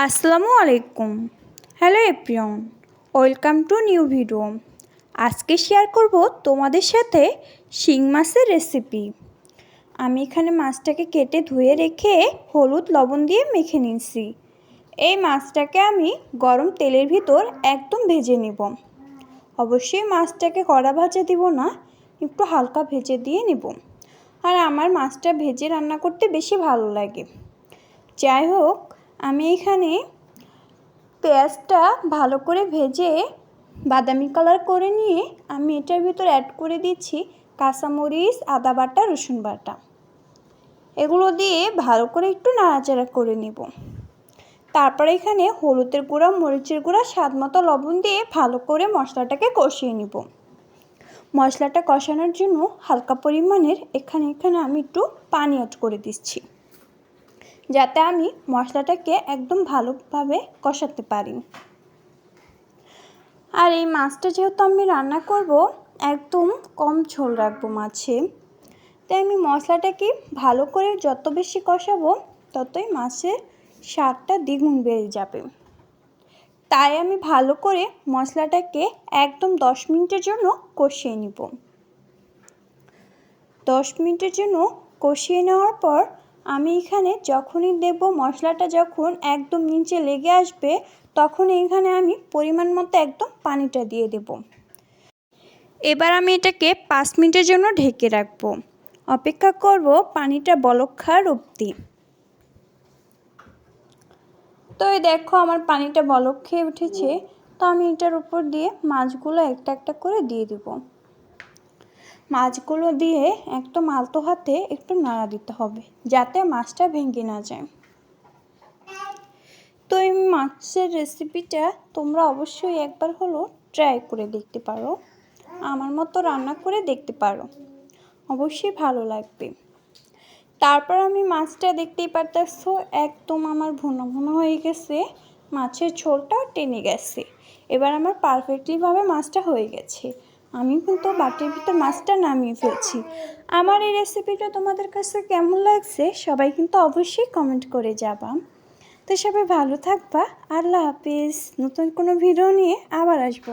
আসসালামু আলাইকুম। হ্যালো এপ্রিয়ন ওয়েলকাম টু নিউ ভিডিও। আজকে শেয়ার করব তোমাদের সাথে শিং মাছের রেসিপি আমি এখানে মাছটাকে কেটে ধুয়ে রেখে হলুদ লবণ দিয়ে মেখে নিয়েছি। এই মাছটাকে আমি গরম তেলের ভিতর একদম ভেজে নিব। অবশ্যই মাছটাকে কড়া ভাজা দিব না, একটু হালকা ভেজে দিয়ে নেব। আর আমার মাছটা ভেজে রান্না করতে বেশি ভালো লাগে। যাই হোক আমি এখানে পেঁয়াজটা ভালো করে ভেজে বাদামি কালার করে নিয়ে আমি এটার ভিতর অ্যাড করে দিচ্ছি কাঁচামরিচ, আদা বাটা, রসুন বাটা। এগুলো দিয়ে ভালো করে একটু নাড়াচাড়া করে নেব। তারপরে এখানে হলুদের গুঁড়া, মরিচের গুঁড়া, স্বাদ মতো লবণ দিয়ে ভালো করে মশলাটাকে কষিয়ে নিব। মশলাটা কষানোর জন্য হালকা পরিমাণের এখানে এখানে আমি একটু পানি অ্যাড করে দিচ্ছি। যাতে আমি মশলাটাকে একদম ভালোভাবে কষাতে পারি। আর এই মাছটা যেহেতু আমি রান্না করব, একদম কম ঝোল রাখব মাছে। তাই আমি মশলাটাকে ভালো করে যত বেশি কষাবো, ততই মাছের স্বাদটা দ্বিগুণ বেড়ে যাবে। তাই আমি ভালো করে মশলাটাকে একদম দশ মিনিটের জন্য কষিয়ে নিব। দশ মিনিটের জন্য কষিয়ে নেওয়ার পর আমি এখানে যখনই দেব মশলাটা যখন একদম নিচে লেগে আসবে তখন এখানে আমি পরিমাণ মতো একদম পানিটা দিয়ে দেব। এবার আমি এটাকে পাঁচ মিনিটের জন্য ঢেকে রাখব। অপেক্ষা করব পানিটা বলক খাওয়ার অব্দি তো এই দেখো আমার পানিটা বলক খেয়ে উঠেছে। তো আমি এটার উপর দিয়ে মাছগুলো একটা একটা করে দিয়ে দেবো। মাছগুলো দিয়ে একদম আলতো হাতে একটু নাড়া দিতে হবে, যাতে মাছটা ভেঙে না যায়। তো এই মাছের রেসিপিটা তোমরা অবশ্যই একবার হলো ট্রাই করে দেখতে পারো। আমার মতো রান্না করে দেখতে পারো। অবশ্যই ভালো লাগবে। তারপর আমি মাছটা দেখতেই পারতেছো, একদম আমার ভুনা ভুনা হয়ে গেছে, মাছের ঝোলটাও টেনে গেছে। এবার আমার পারফেক্টলিভাবে মাছটা হয়ে গেছে। আমি কিন্তু বাটির ভিতর মাছটা নামিয়ে ফেলছি। আমার এই রেসিপিটা তোমাদের কাছে কেমন লাগছে সবাই কিন্তু অবশ্যই কমেন্ট করে যাবা তো সবাই ভালো থাকবা, আল্লাহ হাফিজ। নতুন কোনো ভিডিও নিয়ে আবার আসব।